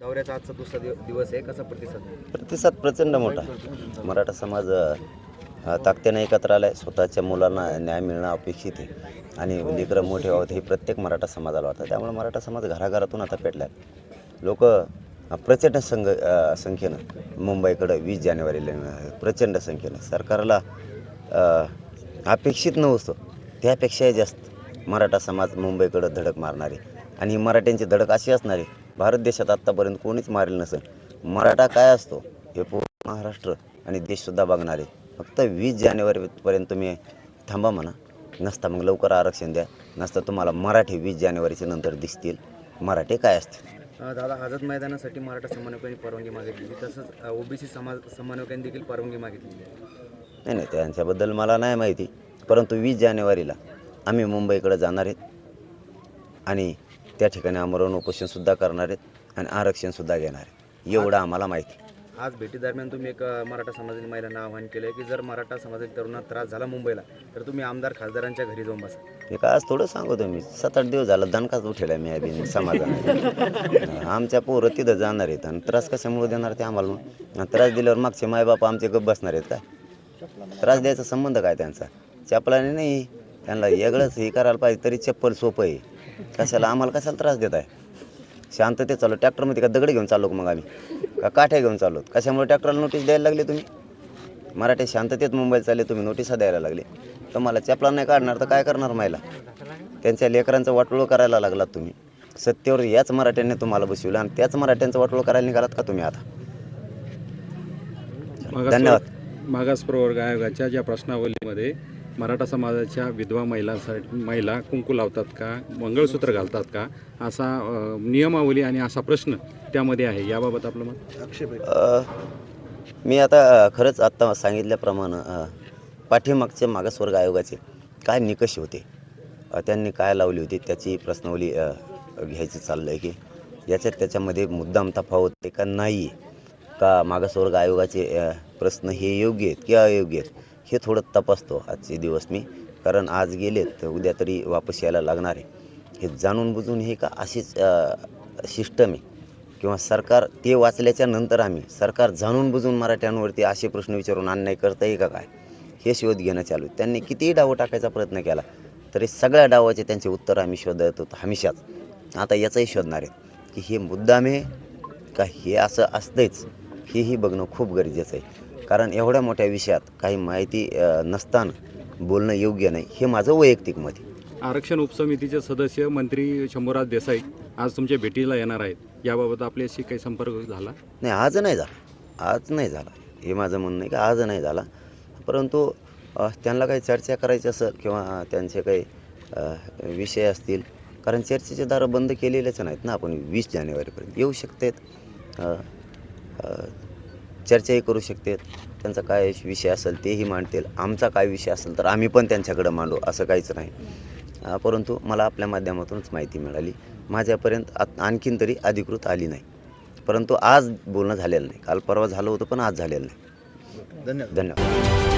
दौऱ्याचा आजचा दुसरा दिव- दिवस आहे. कसा प्रतिसाद प्रतिसाद प्रचंड मोठा आहे. मराठा समाज अ, ताकदीने एकत्र आला आहे स्वतःच्या मुलांना न्याय मिळणं अपेक्षित आहे. आणि लेकरं मोठे व्हावेत हे प्रत्येक मराठा समाजाला वाटतं. त्यामुळे मराठा समाज घराघरातून आता पेटला आहे लोक प्रचंड संघ अ, संख्येनं मुंबईकडं वीस जानेवारीला प्रचंड संख्येनं सरकारला अ, अपेक्षित नव्हतं. त्यापेक्षाही जास्त मराठा समाज मुंबईकडं धडक मारणारे. आणि मराठ्यांची धडक अशी असणारी भारत देशात आत्तापर्यंत कोणीच मारेल नसेल. मराठा काय असतो? हे पूर्ण महाराष्ट्र आणि देशसुद्धा बघणारे. फक्त वीस जानेवारीपर्यंत तुम्ही थांबा म्हणा. नसता मग लवकर आरक्षण द्या. नसता तुम्हाला मराठी वीस जानेवारीच्या नंतर दिसतील. मराठी काय असतील? दादा आझाद मैदानासाठी मराठा समन्वयकांनी परवानगी मागितली तसंच ओबीसी समाज समन्वयकांनी देखील परवानगी मागितली नाही नाही त्यांच्याबद्दल मला नाही माहिती. परंतु वीस जानेवारीला आम्ही मुंबईकडे जाणार आहेत. आणि त्या ठिकाणी आमरण उपोषणसुद्धा करणार आहेत आणि आरक्षणसुद्धा घेणार आहेत. एवढं आम्हाला माहिती. आज भेटीदरम्यान तुम्ही एक मराठा समाजाने महिलांना आवाहन केलं आहे की जर मराठा समाजातील तरुणांना त्रास झाला मुंबईला तर तुम्ही आमदार खासदारांच्या घरी जाऊन बसा. हे काय आज थोडं सांगतो मी सात आठ दिवस झालं दणकाच उठेला मी अभिन समाजाने आमच्या पोरं तिथं जाणार आहेत आणि त्रास कशामुळे देणार ते आम्हाला मग त्रास दिल्यावर मागचे मायबाप आमचे गप बसणार आहेत काय? त्रास द्यायचा संबंध काय त्यांचा? चपलाने नाही. त्यांना वेगळंच हे करायला पाहिजे तरी चप्पल सोपं आहे. कशाला? आम्हाला कशाला त्रास देत आहे? शांततेत चालू ट्रॅक्टरमध्ये का दगड घेऊन चाललो मग आम्ही? का काठ्या घेऊन चाललो? कशामुळे ट्रॅक्टरला नोटीस द्यायला लागले तुम्ही? मराठी शांततेत मुंबईत चालले तुम्ही नोटिसा द्यायला लागले. तुम्हाला चपला नाही काढणार तर काय करणार महिला त्यांच्या लेकरांचं वाटोळं करायला लागलात तुम्ही. सत्तेवर याच मराठ्यांनी तुम्हाला बसवलं आणि त्याच मराठ्यांचं वाटोळं करायला निघालात का तुम्ही आता? धन्यवाद. मागास प्रवर्ग आयोगाच्या ज्या प्रश्नावलीमध्ये मराठा समाजाच्या विधवा महिलांसाठी महिला कुंकू लावतात का मंगळसूत्र घालतात का असा नियमावली आणि असा प्रश्न त्यामध्ये आहे. याबाबत आपलं मत? अ, मी आता खरंच आत्ता सांगितल्याप्रमाणे पाठीमागचे मागासवर्ग आयोगाचे काय निकष होते? त्यांनी काय लावली होती? त्याची प्रश्नावली घ्यायची चाललं आहे की याच्यात त्याच्यामध्ये मुद्दाम तफावत आहे का नाही? का मागासवर्ग आयोगाचे प्रश्न हे योग्य आहेत की अयोग्य आहेत? हे थोडं तपासतो आजचे दिवस मी. कारण आज गेलेत तर उद्या तरी वापस यायला लागणार आहे. हे जाणून बुजून हे का अशीच सिस्टम आहे? किंवा सरकार ते वाचल्याच्या नंतर आम्ही सरकार जाणून बुजून मराठ्यांवरती असे प्रश्न विचारून अन्याय करता येईल का काय? हे शोध घेणं चालू आहे. त्यांनी कितीही डावं टाकायचा प्रयत्न केला तरी सगळ्या डावाचे त्यांचे उत्तर आम्ही शोधत होतो हमेशाच. आता याचाही शोधणार आहे की हे मुद्दामे का हे असं असतंच हेही बघणं खूप गरजेचं आहे. कारण एवढ्या मोठ्या विषयात काही माहिती नसताना बोलणं योग्य नाही. हे माझं वैयक्तिक मत आहे. आरक्षण उपसमितीचे सदस्य मंत्री शंभूराज देसाई आज तुमच्या भेटीला येणार आहेत. याबाबत आपल्याशी काही संपर्क झाला? नाही आज नाही झाला. आज नाही झाला. हे माझं म्हणणं आहे की आज नाही झाला. परंतु अ, त्यांना काही चर्चा करायची असेल किंवा त्यांचे काही अ, विषय असतील कारण चर्चेचे दारं बंद केलेलेच नाहीत ना आपण वीस जानेवारीपर्यंत. येऊ शकतात. अ, अ, चर्चाही करू शकतात त्यांचा काय विषय असेल तेही मांडतील. आमचा काय विषय असेल तर आम्ही पण त्यांच्याकडं मांडू असं काहीच नाही. परंतु मला आपल्या माध्यमातूनच माहिती मिळाली. माझ्यापर्यंत आत- आणखीन तरी अधिकृत आली नाही. परंतु आज बोलणं झालेलं नाही. काल परवा झालं होतं पण आज झालेलं नाही. धन्यवाद. धन्यवाद.